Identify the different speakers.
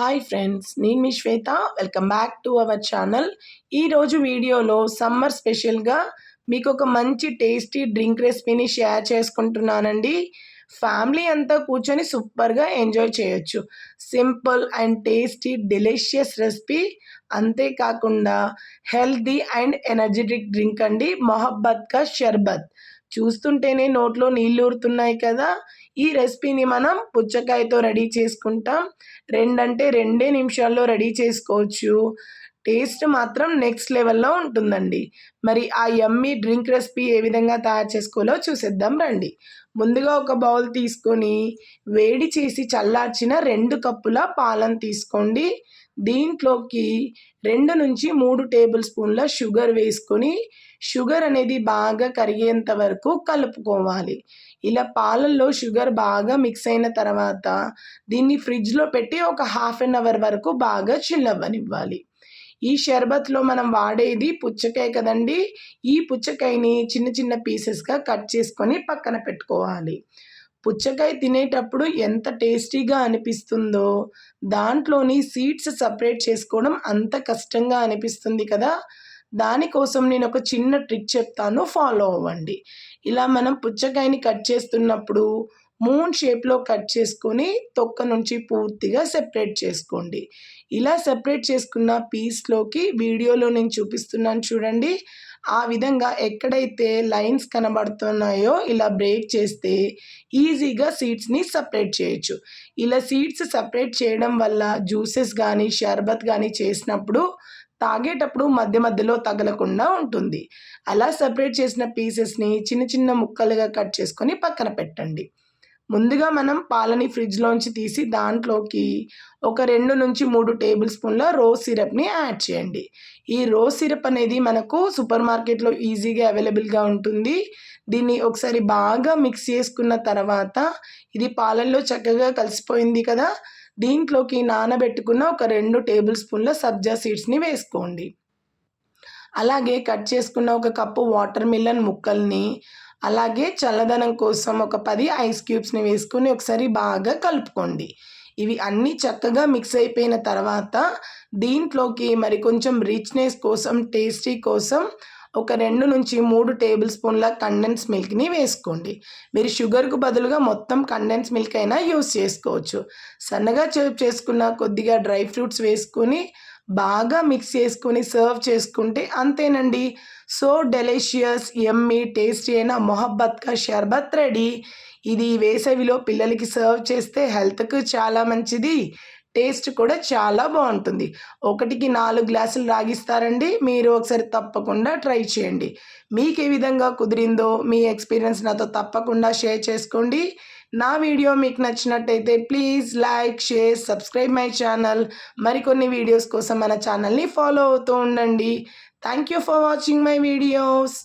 Speaker 1: Hi friends నేను మీ Swetha. Welcome back to our channel ఈరోజు వీడియోలో సమ్మర్ స్పెషల్గా మీకు ఒక మంచి టేస్టీ డ్రింక్ రెసిపీని షేర్ చేసుకుంటున్నానండి. ఫ్యామిలీ అంతా కూర్చొని సూపర్గా ఎంజాయ్ చేయొచ్చు. Simple and tasty delicious recipe అంతేకాకుండా హెల్దీ అండ్ ఎనర్జెటిక్ డ్రింక్ అండి. మొహబ్బత్ కా షర్బత్ చూస్తుంటేనే నోట్లో నీళ్ళు ఊరుతున్నాయి కదా. ఈ రెసిపీని మనం పుచ్చకాయతో రెడీ చేసుకుంటాం. రెండంటే రెండే నిమిషాల్లో రెడీ చేసుకోవచ్చు. టేస్ట్ మాత్రం నెక్స్ట్ లెవెల్లో ఉంటుందండి. మరి ఆ యమ్మీ డ్రింక్ రెసిపీ ఏ విధంగా తయారు చేసుకోవాలో చూసేద్దాం రండి. ముందుగా ఒక బౌల్ తీసుకొని వేడి చేసి చల్లార్చిన రెండు కప్పుల పాలను తీసుకోండి. దీంట్లోకి రెండు నుంచి మూడు టేబుల్ స్పూన్ల షుగర్ వేసుకొని షుగర్ అనేది బాగా కరిగేంత వరకు కలుపుకోవాలి. ఇలా పాలల్లో షుగర్ బాగా మిక్స్ అయిన తర్వాత దీన్ని ఫ్రిడ్జ్లో పెట్టి ఒక హాఫ్ అన్ అవర్ వరకు బాగా చిల్లవ్వనివ్వాలి ఈ షర్బత్లో మనం వాడేది పుచ్చకాయ కదండి. ఈ పుచ్చకాయని చిన్న చిన్న పీసెస్గా కట్ చేసుకొని పక్కన పెట్టుకోవాలి. పుచ్చకాయ తినేటప్పుడు ఎంత టేస్టీగా అనిపిస్తుందో దాంట్లోని సీడ్స్ సపరేట్ చేసుకోవడం అంత కష్టంగా అనిపిస్తుంది కదా. దానికోసం నేను ఒక చిన్న ట్రిక్ చెప్తాను ఫాలో అవ్వండి. ఇలా మనం పుచ్చకాయని కట్ చేస్తున్నప్పుడు మూన్ షేప్లో కట్ చేసుకొని తొక్క నుంచి పూర్తిగా సెపరేట్ చేసుకోండి. ఇలా సెపరేట్ చేసుకున్న పీస్లోకి వీడియోలో నేను చూపిస్తున్నాను చూడండి. ఆ విధంగా ఎక్కడైతే లైన్స్ కనబడుతున్నాయో ఇలా బ్రేక్ చేస్తే ఈజీగా సీడ్స్ని సపరేట్ చేయొచ్చు. ఇలా సీడ్స్ సపరేట్ చేయడం వల్ల జ్యూసెస్ కానీ షర్బత్ కానీ చేసినప్పుడు తాగేటప్పుడు మధ్య మధ్యలో తగలకుండా ఉంటుంది. అలా సపరేట్ చేసిన పీసెస్ని చిన్న చిన్న ముక్కలుగా కట్ చేసుకొని పక్కన పెట్టండి. ముందుగా మనం పాలని ఫ్రిడ్జ్లోంచి తీసి దాంట్లోకి ఒక రెండు నుంచి మూడు టేబుల్ స్పూన్ల రోజ్ సిరప్ని యాడ్ చేయండి. ఈ రోజ్ సిరప్ అనేది మనకు సూపర్ మార్కెట్లో ఈజీగా అవైలబుల్గా ఉంటుంది. దీన్ని ఒకసారి బాగా మిక్స్ చేసుకున్న తర్వాత ఇది పాలల్లో చక్కగా కలిసిపోయింది కదా దీంట్లోకి నానబెట్టుకున్న ఒక రెండు టేబుల్ స్పూన్ల సబ్జా సీడ్స్ని వేసుకోండి. అలాగే కట్ చేసుకున్న ఒక కప్పు వాటర్ మిలన్ ముక్కల్ని అలాగే చల్లదనం కోసం ఒక పది ఐస్ క్యూబ్స్ని వేసుకొని ఒకసారి బాగా కలుపుకోండి. ఇవి అన్నీ చక్కగా మిక్స్ అయిపోయిన తర్వాత దీంట్లోకి మరి కొంచెం రిచ్నెస్ కోసం టేస్టీ కోసం ఒక రెండు నుంచి మూడు టేబుల్ స్పూన్ల కండెన్స్ మిల్క్ని వేసుకోండి. మీరు షుగర్కు బదులుగా మొత్తం కండెన్స్ మిల్క్ అయినా యూస్ చేసుకోవచ్చు. సన్నగా చేపు చేసుకున్న కొద్దిగా డ్రై ఫ్రూట్స్ వేసుకొని బాగా మిక్స్ చేసుకొని సర్వ్ చేసుకుంటే అంతేనండి. సో డెలిషియస్ ఎమ్మీ టేస్టీ అయిన మొహబ్బత్గా షర్బత్ రెడీ. ఇది వేసవిలో పిల్లలకి సర్వ్ చేస్తే హెల్త్కు చాలా మంచిది. టేస్ట్ కూడా చాలా బాగుంటుంది. ఒకటికి నాలుగు గ్లాసులు రాగిస్తారండి. మీరు ఒకసారి తప్పకుండా ట్రై చేయండి. మీకు ఏ విధంగా కుదిరిందో మీ ఎక్స్పీరియన్స్ నాతో తప్పకుండా షేర్ చేసుకోండి. నా వీడియో మీకు నచ్చినట్టయితే please like share subscribe my channel. మరికొన్ని వీడియోస్ కోసం మన ఛానల్ని ఫాలో అవుతూ ఉండండి. Thank you for watching my videos.